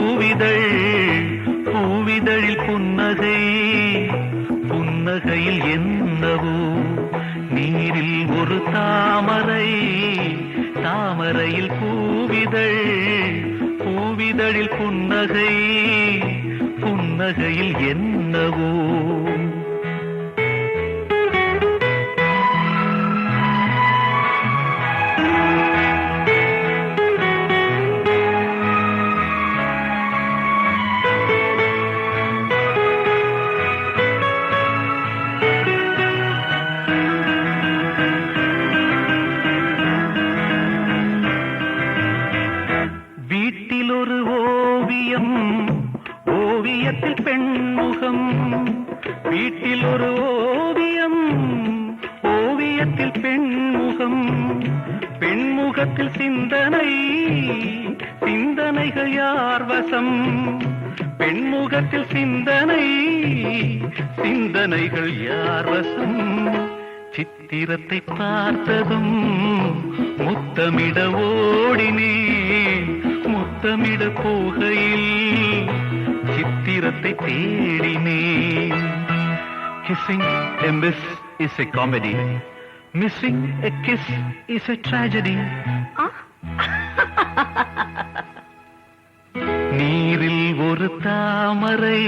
பூவிதழ் பூவிதழில் புன்னகை புன்னகையில் என்னவோ? நீரில் ஒரு தாமரை தாமரையில் பூவிதழ் பூவிதழில் புன்னகை புன்னகையில் என்னவோ? ஓவியம். ஓவியத்தில் பெண்முகம். வீட்டில் ஒரு ஓவியம். ஓவியத்தில் பெண்முகம். பெண்முகத்தில் சிந்தனை. சிந்தனைகள் யார் வசம்? பெண்முகத்தில் சிந்தனை. சிந்தனைகள் யார் வசம்? சித்திரத்தை பார்த்ததும் முத்தமிட ஓடினே முத்தமிட போகையில் சித்திரத்தை தேடினேன் Kissing a miss is a comedy. Missing a kiss is a tragedy. நீரில் ஒரு தாமரை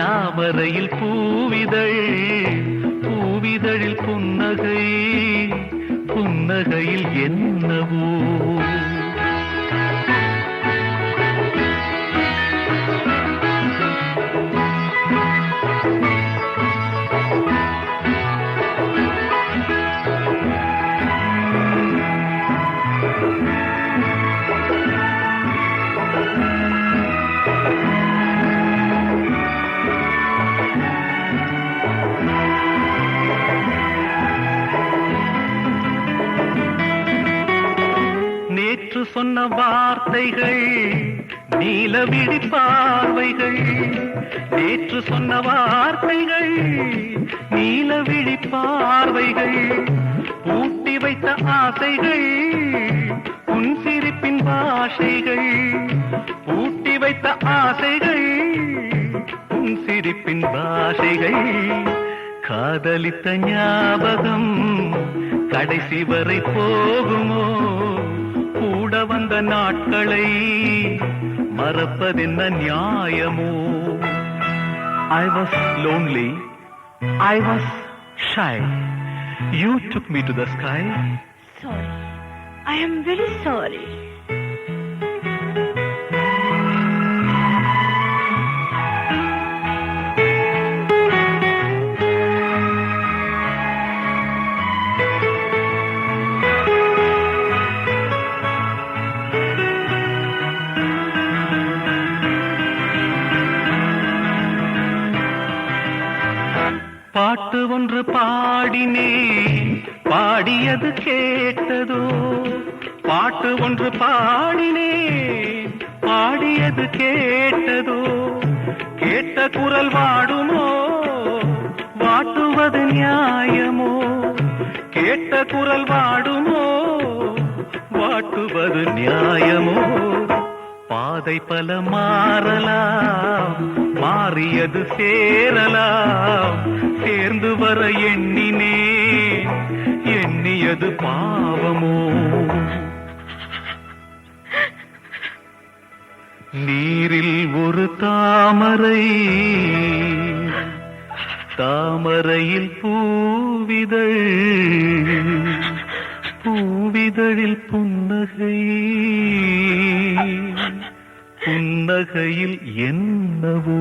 தாமரையில் பூவிதழ் பூவிதழில் புன்னகை புன்னகையில் என்னவோ சொன்ன வார்த்தைகள் நீலவிழி பார்வைகள். நேற்று சொன்ன வார்த்தைகள் நீலவிழி பார்வைகள். பூட்டி வைத்த ஆசைகள் உன் சிரிப்பின் பாஷைகள். பூட்டி வைத்த ஆசைகள் உன் சிரிப்பின் பாஷைகள். காதலித்த ஞாபகம் கடைசி வரை போகுமோ? கூட வந்த நாட்களை மறப்பதென்ன நியாயமோ I was lonely I was shy you took me to the sky Sorry. I am very sorry. பாட்டு ஒன்று பாடினேன் பாடியது கேட்டதோ. பாட்டு ஒன்று பாடினேன் பாடியது கேட்டதோ. கேட்ட குரல் வாடுமோ வாட்டுவது நியாயமோ. கேட்ட குரல் வாடுமோ வாட்டுவது நியாயமோ. பாதை பல மாறலாம் மாறியது சேரலாம். சேர்ந்து வர எண்ணினே எண்ணியது பாவமோ? நீரில் ஒரு தாமரை தாமரையில் பூவிதழ் பூவிதழில் புன்னகை. புன்னகையில் என்னவோ?